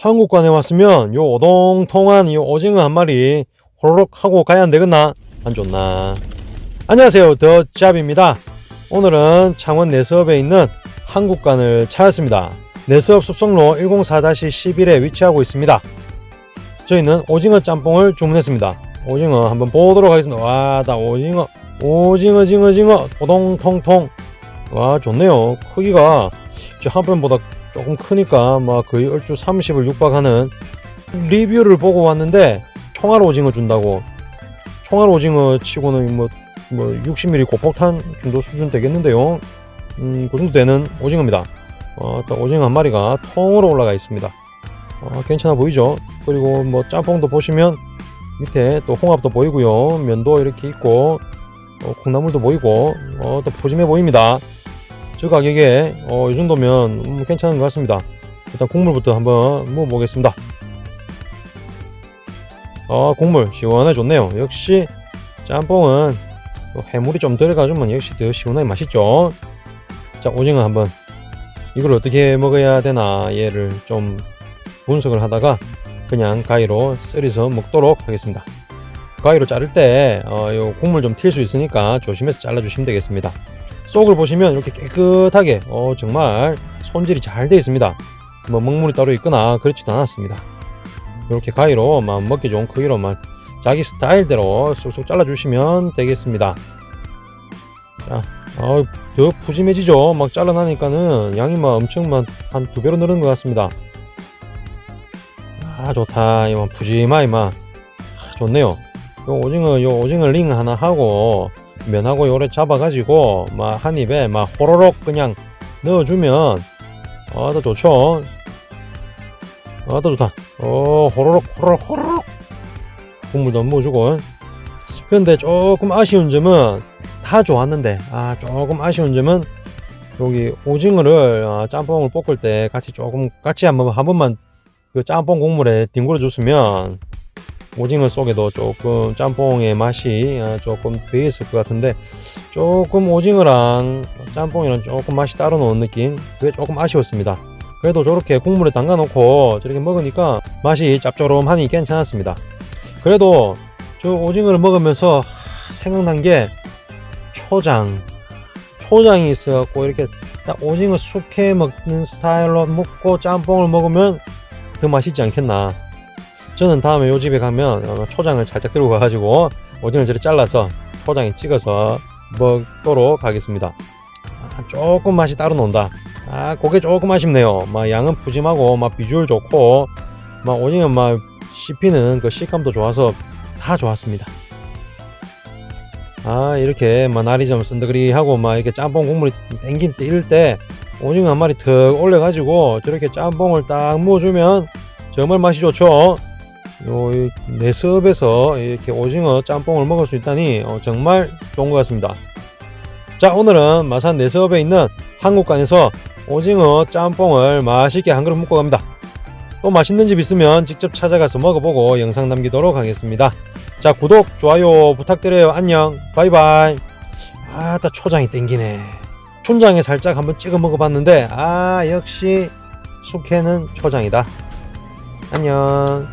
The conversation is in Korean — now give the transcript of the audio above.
한국관에 왔으면 요 오동통한 요 오징어 한 마리 호로록 하고 가야 안 되겠나? 안 좋나? 안녕하세요. 더잡입니다. 오늘은 창원 내수업에 있는 한국관을 찾았습니다. 내수업 숲속로 104-11에 위치하고 있습니다. 저희는 오징어 짬뽕을 주문했습니다. 오징어 한번 보도록 하겠습니다. 와, 다 오징어, 오징어, 징어, 징어, 오동통통. 와, 좋네요. 크기가 저 한편보다 조금 크니까 막 거의 얼추 30을 육박하는 리뷰를 보고 왔는데 총알 오징어 준다고. 총알 오징어 치고는 뭐, 뭐 60mm 고폭탄 정도 수준 되겠는데요. 음, 그 정도 되는 오징어입니다. 어, 또 오징어 한 마리가 통으로 올라가 있습니다. 어, 괜찮아 보이죠? 그리고 뭐 짬뽕도 보시면 밑에 또 홍합도 보이고요. 면도 이렇게 있고 어, 콩나물도 보이고 어, 또 푸짐해 보입니다 저 가격에 어, 이 정도면 음, 괜찮은 것 같습니다. 일단 국물부터 한번 먹어보겠습니다. 아 국물 시원해 좋네요. 역시 짬뽕은 또 해물이 좀 들어가주면 역시 더 시원하게 맛있죠. 자 오징어 한번 이걸 어떻게 먹어야 되나 얘를 좀 분석을 하다가 그냥 가위로 썰어서 먹도록 하겠습니다. 가위로 자를 때 어, 요 국물 좀 튈 수 있으니까 조심해서 잘라주시면 되겠습니다. 속을 보시면 이렇게 깨끗하게 어, 정말 손질이 잘 되어 있습니다. 뭐 먹물이 따로 있거나 그렇지도 않았습니다. 이렇게 가위로 막 먹기 좋은 크기로 막 자기 스타일대로 쑥쑥 잘라주시면 되겠습니다. 자, 어, 더 푸짐해지죠. 막 잘라나니까는 양이 막 엄청 막한 두 배로 늘은 것 같습니다. 아 좋다. 이만 푸짐하게 막 아, 좋네요. 요 오징어 요 오징어 링 하나 하고 면하고 요래 잡아가지고 막 한 입에 막 호로록 그냥 넣어주면 아더 좋죠? 아더 좋다. 어 호로록 호로록 호로록. 국물도 먹어주고. 근데 조금 아쉬운 점은 다 좋았는데 아 조금 아쉬운 점은 여기 오징어를 아, 짬뽕을 볶을 때 같이 조금 같이 한번 한 번만 그 짬뽕 국물에 뒹굴어 줬으면 오징어 속에도 조금 짬뽕의 맛이 아, 조금 배 있을 것 같은데 조금 오징어랑 짬뽕이랑 조금 맛이 따로 노는 느낌? 그게 조금 아쉬웠습니다. 그래도 저렇게 국물에 담가 놓고 저렇게 먹으니까 맛이 짭조름하니 괜찮았습니다. 그래도 저 오징어를 먹으면서 생각난 게 초장. 초장이 있어갖고 이렇게 딱 오징어 숙회 먹는 스타일로 먹고 짬뽕을 먹으면 더 맛있지 않겠나 저는 다음에 요 집에 가면 어, 초장을 살짝 들고 가가지고 오징어를 저렇게 잘라서 초장에 찍어서 먹도록 하겠습니다. 아, 조금 맛이 따로 논다. 아, 그게 조금 아쉽네요. 막 양은 푸짐하고 막 비주얼 좋고 막 오징어 막 씹히는 그 식감도 좋아서 다 좋았습니다. 아, 이렇게 막 날이 좀 쓴득리하고 막 이렇게 짬뽕 국물이 땡긴 때 이럴 때 오징어 한 마리 턱 올려가지고 저렇게 짬뽕을 딱 부어주면 정말 맛이 좋죠. 요, 이 내수업에서 이렇게 오징어 짬뽕을 먹을 수 있다니 어, 정말 좋은 것 같습니다. 자, 오늘은 마산 내수업에 있는 한국관에서 오징어 짬뽕을 맛있게 한 그릇 먹고 갑니다. 또 맛있는 집 있으면 직접 찾아가서 먹어보고 영상 남기도록 하겠습니다. 자, 구독, 좋아요 부탁드려요. 안녕. 바이바이. 아, 딱 초장이 땡기네. 춘장에 살짝 한번 찍어 먹어봤는데, 아, 역시 숙회는 초장이다. 안녕.